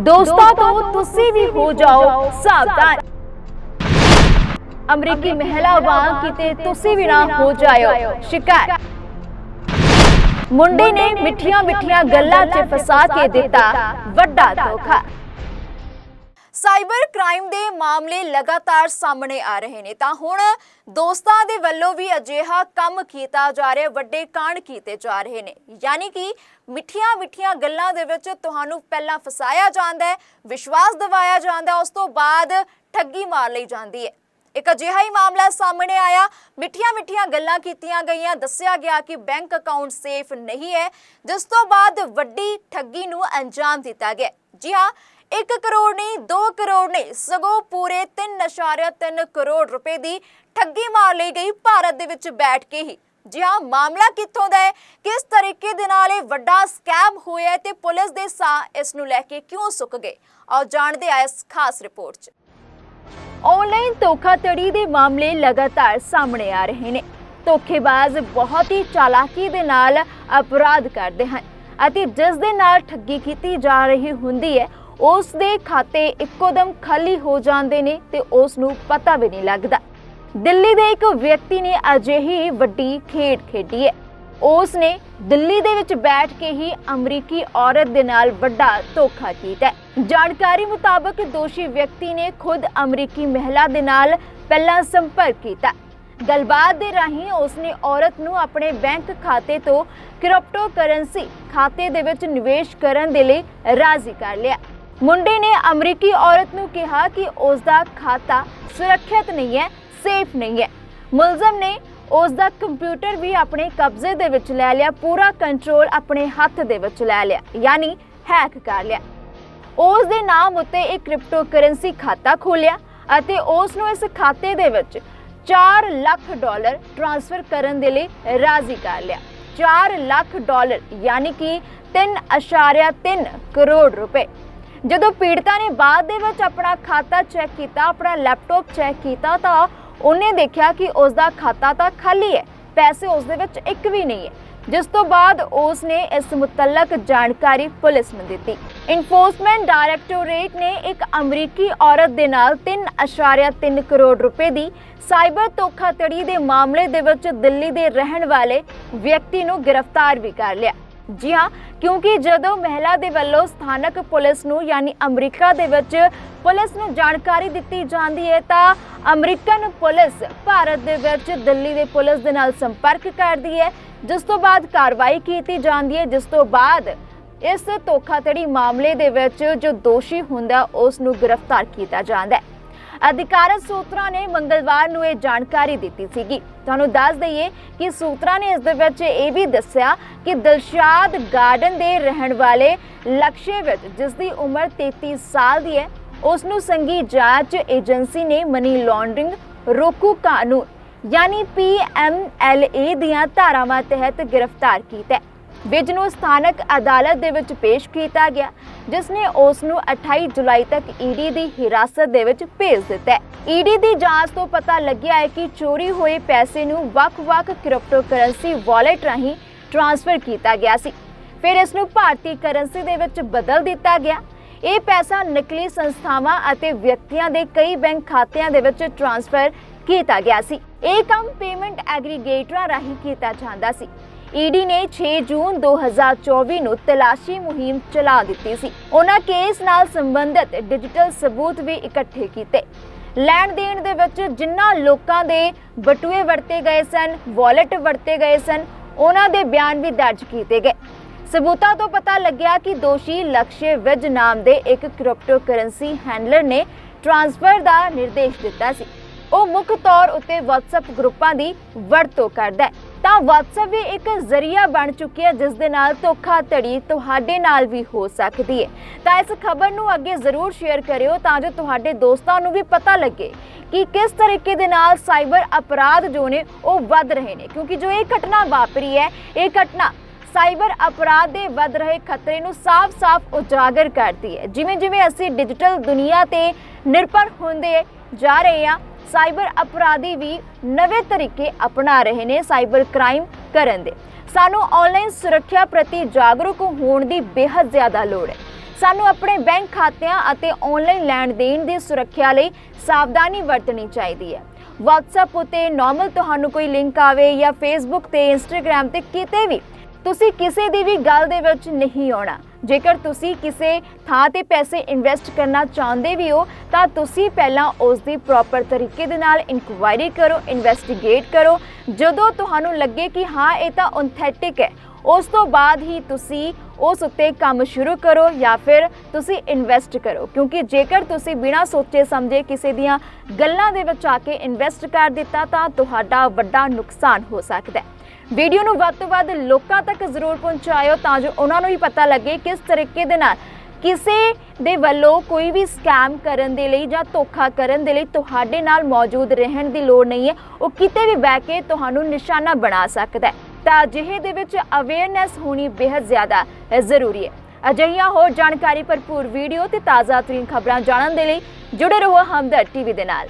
ਦੋਸਤਾਂ ਤੋਂ ਤੁਸੀਂ ਵੀ ਹੋ ਜਾਓ ਸਾਵਧਾਨ। ਅਮਰੀਕੀ ਮਹਿਲਾ ਵਾਂਗ ਕਿਤੇ ਤੁਸੀਂ ਵੀ ਨਾ ਹੋ ਜਾਇਓ। ਸ਼ਿਕਾਰ ਮੁੰਡੇ ਨੇ ਮਿੱਠੀਆਂ ਮਿੱਠੀਆਂ ਗੱਲਾਂ 'ਚ ਫਸਾ ਕੇ ਦਿੱਤਾ। ਵੱਡਾ ਧੋਖਾ। ਸਾਈਬਰ ਕ੍ਰਾਈਮ ਦੇ ਮਾਮਲੇ ਲਗਾਤਾਰ ਸਾਹਮਣੇ ਆ ਰਹੇ ਨੇ। ਤਾਂ ਹੁਣ ਦੋਸਤਾਂ ਦੇ ਵੱਲੋਂ ਵੀ ਅਜਿਹਾ ਕੰਮ ਕੀਤਾ ਜਾ ਰਿਹਾ, ਵੱਡੇ ਕਾਂਡ ਕੀਤੇ ਜਾ ਰਹੇ ਨੇ। ਯਾਨੀ ਕਿ ਮਿੱਠੀਆਂ ਮਿੱਠੀਆਂ ਗੱਲਾਂ ਦੇ ਵਿੱਚ ਤੁਹਾਨੂੰ ਪਹਿਲਾਂ ਫਸਾਇਆ ਜਾਂਦਾ ਹੈ, ਵਿਸ਼ਵਾਸ ਦਿਵਾਇਆ ਜਾਂਦਾ, ਉਸ ਤੋਂ ਬਾਅਦ ਠੱਗੀ ਮਾਰ ਲਈ ਜਾਂਦੀ ਹੈ। ਇੱਕ ਅਜਿਹਾ ਹੀ ਮਾਮਲਾ ਸਾਹਮਣੇ ਆਇਆ। ਮਿੱਠੀਆਂ ਮਿੱਠੀਆਂ ਗੱਲਾਂ ਕੀਤੀਆਂ ਗਈਆਂ। ਦੱਸਿਆ ਗਿਆ ਕਿ ਬੈਂਕ ਅਕਾਊਂਟ ਸੇਫ ਨਹੀਂ ਹੈ, ਜਿਸ ਤੋਂ ਬਾਅਦ ਵੱਡੀ ਠੱਗੀ ਨੂੰ ਅੰਜਾਮ ਦਿੱਤਾ ਗਿਆ। ਜੀ ਹਾਂ 1 ਕਰੋੜ ਨਹੀਂ 2 ਕਰੋੜ ਨਹੀਂ, ਸਗੋਂ ਪੂਰੇ 3.3 ਕਰੋੜ ਰੁਪਏ ਦੀ ਠੱਗੀ ਮਾਰ ਲਈ ਗਈ ਭਾਰਤ ਦੇ ਵਿੱਚ ਬੈਠ ਕੇ ਹੀ। ਜੀ ਹਾਂ ਮਾਮਲਾ ਕਿੱਥੋਂ ਦਾ ਹੈ? ਕਿਸ ਤਰੀਕੇ ਦੇ ਨਾਲ ਇਹ ਵੱਡਾ ਸਕੈਮ ਹੋਇਆ ਤੇ ਪੁਲਿਸ ਦੇ ਸਾਹ ਇਸ ਨੂੰ ਲੈ ਕੇ ਕਿਉਂ ਸੁੱਕ ਗਏ? ਆਓ ਜਾਣਦੇ ਆ ਇਸ ਖਾਸ ਰਿਪੋਰਟ 'ਚ। ਆਨਲਾਈਨ ਧੋਖਾਧੜੀ ਦੇ ਮਾਮਲੇ ਲਗਾਤਾਰ ਸਾਹਮਣੇ ਆ ਰਹੇ ਨੇ। ਧੋਖੇਬਾਜ਼ ਬਹੁਤ ਹੀ ਚਾਲਾਕੀ ਦੇ ਨਾਲ ਅਪਰਾਧ ਕਰਦੇ ਹਨ। ਅਤੇ ਜਿਸ ਦੇ ਨਾਲ ਠੱਗੀ ਕੀਤੀ ਜਾ ਰਹੀ ਹੁੰਦੀ ਹੈ, ਉਸ ਦੇ ਖਾਤੇ ਇੱਕੋਦਮ ਖਾਲੀ ਹੋ ਜਾਂਦੇ ਨੇ ਤੇ ਉਸ ਨੂੰ ਪਤਾ ਵੀ ਨਹੀਂ ਲੱਗਦਾ। ਦਿੱਲੀ ਦੇ ਇੱਕ ਵਿਅਕਤੀ ਨੇ ਅਜਿਹੀ ਵੱਡੀ ਖੇਡ ਖੇਡੀ ਹੈ। ਉਸ ਨੇ ਦਿੱਲੀ ਦੇ ਵਿੱਚ ਬੈਠ ਕੇ ਹੀ ਅਮਰੀਕੀ ਔਰਤ ਦੇ ਨਾਲ ਵੱਡਾ ਧੋਖਾ ਕੀਤਾ ਜਾਣਕਾਰੀ ਮੁਤਾਬਕ ਦੋਸ਼ੀ ਵਿਅਕਤੀ ਨੇ ਖੁਦ ਅਮਰੀਕੀ ਮਹਿਲਾ ਦੇ ਨਾਲ ਪਹਿਲਾਂ ਸੰਪਰਕ ਕੀਤਾ। ਗੱਲਬਾਤ ਦੇ ਰਾਹੀਂ ਉਸਨੇ ਔਰਤ ਨੂੰ ਆਪਣੇ ਬੈਂਕ ਖਾਤੇ ਤੋਂ ਕ੍ਰਿਪਟੋ ਕਰੰਸੀ ਖਾਤੇ ਦੇ ਵਿੱਚ ਨਿਵੇਸ਼ ਕਰਨ ਦੇ ਲਈ ਰਾਜ਼ੀ ਕਰ ਲਿਆ। ਮੁੰਡੇ ਨੇ ਅਮਰੀਕੀ ਔਰਤ ਨੂੰ ਕਿਹਾ ਕਿ ਉਸ ਦਾ ਖਾਤਾ ਸੁਰੱਖਿਅਤ ਨਹੀਂ ਹੈ, ਸੇਫ ਨਹੀਂ ਹੈ। ਮੁਲਜ਼ਮ ਨੇ ਉਸ ਦਾ ਕੰਪਿਊਟਰ ਵੀ ਆਪਣੇ ਕਬਜ਼ੇ ਦੇ ਵਿੱਚ ਲੈ ਲਿਆ, ਪੂਰਾ ਕੰਟਰੋਲ ਆਪਣੇ ਹੱਥ ਦੇ ਵਿੱਚ ਲੈ ਲਿਆ, ਯਾਨੀ ਹੈਕ ਕਰ ਲਿਆ। ਉਸ ਦੇ ਨਾਮ ਉੱਤੇ ਇੱਕ ਕ੍ਰਿਪਟੋ ਕਰੰਸੀ ਖਾਤਾ ਖੋਲਿਆ ਅਤੇ ਉਸ ਨੂੰ ਇਸ ਖਾਤੇ ਦੇ ਵਿੱਚ 4 ਲੱਖ ਡਾਲਰ ਟ੍ਰਾਂਸਫਰ ਕਰਨ ਦੇ ਲਈ ਰਾਜ਼ੀ ਕਰ ਲਿਆ। 4 ਲੱਖ ਡਾਲਰ ਯਾਨੀ ਕਿ 3.3 ਕਰੋੜ ਰੁਪਏ। ਜਦੋਂ ਪੀੜਤਾ ਨੇ ਬਾਅਦ ਦੇ ਵਿੱਚ ਆਪਣਾ ਖਾਤਾ ਚੈੱਕ ਕੀਤਾ, ਆਪਣਾ ਲੈਪਟਾਪ ਚੈੱਕ ਕੀਤਾ, ਤਾਂ ਉਹਨੇ ਦੇਖਿਆ ਕਿ ਉਸ ਦਾ ਖਾਤਾ ਤਾਂ ਖਾਲੀ ਹੈ, ਪੈਸੇ ਉਸ ਦੇ ਵਿੱਚ ਇੱਕ ਵੀ ਨਹੀਂ ਹੈ। ਜਿਸ ਤੋਂ ਬਾਅਦ ਉਸ ਨੇ ਇਸ ਮੁਤਲਕ ਜਾਣਕਾਰੀ ਪੁਲਿਸ ਨੂੰ ਦਿੱਤੀ। ਇਨਫੋਰਸਮੈਂਟ ਡਾਇਰੈਕਟੋਰੇਟ ਨੇ ਇੱਕ ਅਮਰੀਕੀ ਔਰਤ ਦੇ ਨਾਲ 3.3 ਕਰੋੜ ਰੁਪਏ ਦੀ ਸਾਈਬਰ ਧੋਖਾਧੜੀ ਦੇ ਮਾਮਲੇ ਦੇ ਵਿੱਚ ਦਿੱਲੀ ਦੇ ਰਹਿਣ ਵਾਲੇ ਵਿਅਕਤੀ ਨੂੰ ਗ੍ਰਿਫਤਾਰ ਵੀ ਕਰ ਲਿਆ। ਜੀ ਹਾਂ, ਕਿਉਂਕਿ ਜਦੋਂ ਮਹਿਲਾ ਦੇ ਵੱਲੋਂ ਸਥਾਨਕ ਪੁਲਿਸ ਨੂੰ ਯਾਨੀ ਅਮਰੀਕਾ ਦੇ ਵਿੱਚ ਪੁਲਿਸ ਨੂੰ ਜਾਣਕਾਰੀ ਦਿੱਤੀ ਜਾਂਦੀ ਹੈ, ਤਾਂ ਅਮਰੀਕਨ ਪੁਲਿਸ ਭਾਰਤ ਦੇ ਵਿੱਚ ਦਿੱਲੀ ਦੇ ਪੁਲਿਸ ਦੇ ਨਾਲ ਸੰਪਰਕ ਕਰਦੀ ਹੈ। ਜਿਸ ਤੋਂ ਬਾਅਦ ਕਾਰਵਾਈ ਕੀਤੀ ਜਾਂਦੀ ਹੈ, ਜਿਸ ਤੋਂ ਬਾਅਦ ਇਸ ਧੋਖਾਧੜੀ ਮਾਮਲੇ ਦੇ ਵਿੱਚ ਜੋ ਦੋਸ਼ੀ ਹੁੰਦਾ, ਉਸ ਨੂੰ ਗ੍ਰਿਫਤਾਰ ਕੀਤਾ ਜਾਂਦਾ ਹੈ। ਅਧਿਕਾਰਤ ਸੂਤਰਾਂ ਨੇ ਮੰਗਲਵਾਰ ਨੂੰ ਇਹ ਜਾਣਕਾਰੀ ਦਿੱਤੀ ਸੀਗੀ। ਤੁਹਾਨੂੰ ਦੱਸ ਦਈਏ ਕਿ ਸੂਤਰਾਂ ਨੇ ਇਸ ਦੇ ਵਿੱਚ ਇਹ ਵੀ ਦੱਸਿਆ ਕਿ ਦਿਲਸ਼ਾਦ ਗਾਰਡਨ ਦੇ ਰਹਿਣ ਵਾਲੇ ਲਕਸ਼ੇ ਵਿੱਚ, ਜਿਸ ਦੀ ਉਮਰ 33 ਸਾਲ ਦੀ ਹੈ, ਉਸ ਨੂੰ ਸੰਗੀ ਜਾਂਚ ਏਜੰਸੀ ਨੇ ਮਨੀ ਲਾਂਡਰਿੰਗ ਰੋਕੂ ਕਾਨੂੰਨ ਯਾਨੀ ਪੀਐਮਐਲਏ ਦੀਆਂ ਧਾਰਾਵਾਂ ਤਹਿਤ ਗ੍ਰਿਫਤਾਰ ਕੀਤਾ ਹੈ। ਵਿਜ ਨੂੰ ਸਥਾਨਕ ਅਦਾਲਤ ਦੇ ਵਿੱਚ ਪੇਸ਼ ਕੀਤਾ ਗਿਆ, ਜਿਸ ਨੇ ਉਸ ਨੂੰ 28 ਜੁਲਾਈ ਤੱਕ ਈਡੀ ਦੀ ਹਿਰਾਸਤ ਦੇ ਵਿੱਚ ਭੇਜ ਦਿੱਤਾ ਹੈ। ਈਡੀ ਦੀ ਜਾਂਚ ਤੋਂ ਪਤਾ ਲੱਗਿਆ ਹੈ ਕਿ ਚੋਰੀ ਹੋਏ ਪੈਸੇ ਨੂੰ ਵੱਖ-ਵੱਖ ਕ੍ਰਿਪਟੋਕਰੰਸੀ ਵਾਲਟ ਰਾਹੀਂ ਟ੍ਰਾਂਸਫਰ ਕੀਤਾ ਗਿਆ ਸੀ। ਫਿਰ ਇਸ ਨੂੰ ਭਾਰਤੀ ਕਰੰਸੀ ਦੇ ਵਿੱਚ ਬਦਲ ਦਿੱਤਾ ਗਿਆ। ਇਹ ਪੈਸਾ ਨਕਲੀ ਸੰਸਥਾਵਾਂ ਅਤੇ ਵਿਅਕਤੀਆਂ ਦੇ ਕਈ ਬੈਂਕ ਖਾਤਿਆਂ ਦੇ ਵਿੱਚ ਟ੍ਰਾਂਸਫਰ ਕੀਤਾ ਗਿਆ ਸੀ। ਇਹ ਕੰਮ ਪੇਮੈਂਟ ਐਗਰੀਗੇਟਰਾਂ ਰਾਹੀਂ ਕੀਤਾ ਜਾਂਦਾ ਸੀ। ਈਡੀ ਨੇ 6 ਜੂਨ 2024 ਨੂੰ ਤਲਾਸ਼ੀ ਮੁਹਿੰਮ ਚਲਾ ਦਿੱਤੀ ਸੀ। ਉਹਨਾਂ ਕੇਸ ਨਾਲ ਸੰਬੰਧਿਤ ਡਿਜੀਟਲ ਸਬੂਤ ਵੀ ਇਕੱਠੇ ਕੀਤੇ। ਲੈਣ ਦੇਣ ਦੇ ਵਿੱਚ ਜਿਨ੍ਹਾਂ ਲੋਕਾਂ ਦੇ ਬਟੂਏ ਵਰਤੇ ਗਏ ਸਨ ਵਾਲਟ ਵਰਤੇ ਗਏ ਸਨ, ਉਹਨਾਂ ਦੇ ਬਿਆਨ ਵੀ ਦਰਜ ਕੀਤੇ ਗਏ। ਸਬੂਤਾਂ ਤੋਂ ਪਤਾ ਲੱਗਿਆ ਕਿ ਦੋਸ਼ੀ ਲਕਸ਼ੇ ਵਿਜ ਨਾਮ ਦੇ ਇੱਕ ਕ੍ਰਿਪਟੋ ਕਰੰਸੀ ਹੈਂਡਲਰ ਨੇ ਟ੍ਰਾਂਸਫਰ ਦਾ ਨਿਰਦੇਸ਼ ਦਿੱਤਾ ਸੀ। ਉਹ ਮੁੱਖ ਤੌਰ ਉੱਤੇ WhatsApp ਗਰੁੱਪਾਂ ਦੀ ਵਰਤੋਂ ਕਰਦਾ ਹੈ। ਤਾਂ WhatsApp ਵੀ ਇੱਕ ਜ਼ਰੀਆ ਬਣ ਚੁੱਕੀ ਹੈ, ਜਿਸ ਦੇ ਨਾਲ ਧੋਖਾਧੜੀ ਤੁਹਾਡੇ ਨਾਲ ਵੀ ਹੋ ਸਕਦੀ ਹੈ। ਤਾਂ ਇਸ ਖਬਰ ਨੂੰ ਅੱਗੇ ਜ਼ਰੂਰ ਸ਼ੇਅਰ ਕਰਿਓ, ਤਾਂ ਜੋ ਤੁਹਾਡੇ ਦੋਸਤਾਂ ਨੂੰ ਵੀ ਪਤਾ ਲੱਗੇ ਕਿ ਕਿਸ ਤਰੀਕੇ ਦੇ ਨਾਲ ਸਾਈਬਰ ਅਪਰਾਧ ਜੋ ਨੇ, ਉਹ ਵੱਧ ਰਹੇ ਨੇ। ਕਿਉਂਕਿ ਜੋ ਇਹ ਘਟਨਾ ਵਾਪਰੀ ਹੈ, ਇਹ ਘਟਨਾ ਸਾਈਬਰ ਅਪਰਾਧ ਦੇ ਵੱਧ ਰਹੇ ਖਤਰੇ ਨੂੰ ਸਾਫ਼-ਸਾਫ਼ ਉਜਾਗਰ ਕਰਦੀ ਹੈ। ਜਿਵੇਂ ਜਿਵੇਂ ਅਸੀਂ ਡਿਜੀਟਲ ਦੁਨੀਆ ਤੇ ਨਿਰਭਰ ਹੁੰਦੇ ਜਾ ਰਹੇ ਹਾਂ ਸਾਈਬਰ ਅਪਰਾਧੀ ਵੀ ਨਵੇਂ ਤਰੀਕੇ ਅਪਣਾ ਰਹੇ ਨੇ ਸਾਈਬਰ ਕ੍ਰਾਈਮ ਕਰਨ ਦੇ। ਸਾਨੂੰ ਆਨਲਾਈਨ ਸੁਰੱਖਿਆ ਪ੍ਰਤੀ ਜਾਗਰੂਕ ਹੋਣ ਦੀ ਬੇहद ਜ਼ਿਆਦਾ ਲੋੜ ਹੈ। ਸਾਨੂੰ ਆਪਣੇ ਬੈਂਕ ਖਾਤਿਆਂ ਅਤੇ ਆਨਲਾਈਨ ਲੈਣ ਦੇਣ ਦੀ ਸੁਰੱਖਿਆ ਲਈ ਸਾਵਧਾਨੀ ਵਰਤਣੀ ਚਾਹੀਦੀ ਹੈ। WhatsApp ਉਤੇ ਨਾਰਮਲ ਤੁਹਾਨੂੰ ਕੋਈ ਲਿੰਕ ਆਵੇ ਜਾਂ Facebook ਤੇ Instagram ਤੇ ਕਿਤੇ ਵੀ ਤੁਸੀਂ ਕਿਸੇ ਦੀ ਵੀ ਗੱਲ ਦੇ ਵਿੱਚ ਨਹੀਂ ਆਉਣਾ। ਜੇਕਰ ਤੁਸੀਂ ਕਿਸੇ ਥਾਂ ਤੇ ਪੈਸੇ ਇਨਵੈਸਟ ਕਰਨਾ ਚਾਹੁੰਦੇ ਵੀ ਹੋ, ਤਾਂ ਤੁਸੀਂ ਪਹਿਲਾਂ ਉਸ ਦੀ ਪ੍ਰੋਪਰ ਤਰੀਕੇ ਦੇ ਨਾਲ ਇਨਕੁਆਇਰੀ ਕਰੋ ਇਨਵੈਸਟੀਗੇਟ ਕਰੋ। ਜਦੋਂ ਤੁਹਾਨੂੰ ਲੱਗੇ ਕਿ ਹਾਂ, ਇਹ ਤਾਂ ਔਥੈਂਟਿਕ ਹੈ, ਉਸ ਤੋਂ ਬਾਅਦ ਹੀ ਤੁਸੀਂ ਉਸ ਉੱਤੇ ਕੰਮ ਸ਼ੁਰੂ ਕਰੋ ਜਾਂ ਫਿਰ ਤੁਸੀਂ ਇਨਵੈਸਟ ਕਰੋ। ਕਿਉਂਕਿ ਜੇਕਰ ਤੁਸੀਂ ਬਿਨਾਂ ਸੋਚੇ ਸਮਝੇ ਕਿਸੇ ਦੀਆਂ ਗੱਲਾਂ ਦੇ ਵਿੱਚ ਆ ਕੇ ਇਨਵੈਸਟ ਕਰ ਦਿੱਤਾ, ਤਾਂ ਤੁਹਾਡਾ ਵੱਡਾ ਨੁਕਸਾਨ ਹੋ ਸਕਦਾ ਹੈ। ਵੀਡੀਓ ਨੂੰ ਵੱਧ ਤੋਂ ਵੱਧ ਲੋਕਾਂ ਤੱਕ ਜ਼ਰੂਰ ਪਹੁੰਚਾਇਓ ਤਾਂ ਜੋ ਉਹਨਾਂ ਨੂੰ ਵੀ ਪਤਾ ਲੱਗੇ ਕਿਸ ਤਰੀਕੇ ਦੇ ਨਾਲ ਕਿਸੇ ਦੇ ਵੱਲੋਂ ਕੋਈ ਵੀ ਸਕੈਮ ਕਰਨ ਦੇ ਲਈ ਜਾਂ ਧੋਖਾ ਕਰਨ ਦੇ ਲਈ ਤੁਹਾਡੇ ਨਾਲ ਮੌਜੂਦ ਰਹਿਣ ਦੀ ਲੋੜ ਨਹੀਂ ਹੈ। ਉਹ ਕਿਤੇ ਵੀ ਬਹਿ ਕੇ ਤੁਹਾਨੂੰ ਨਿਸ਼ਾਨਾ ਬਣਾ ਸਕਦਾ ਹੈ। ਤਾਂ ਅਜਿਹੇ ਦੇ ਵਿੱਚ ਅਵੇਅਰਨੈਸ ਹੋਣੀ ਬੇहद ਜ਼ਿਆਦਾ ਜ਼ਰੂਰੀ ਹੈ। ਅਜਿਹੀਆਂ ਹੋਰ ਜਾਣਕਾਰੀ ਭਰਪੂਰ ਵੀਡੀਓ ਤੇ ਤਾਜ਼ਾ ਤਰੀਨ ਖਬਰਾਂ ਜਾਣਨ ਦੇ ਲਈ ਜੁੜੇ ਰਹੋ ਹਮਦਰ ਟੀਵੀ ਦੇ ਨਾਲ।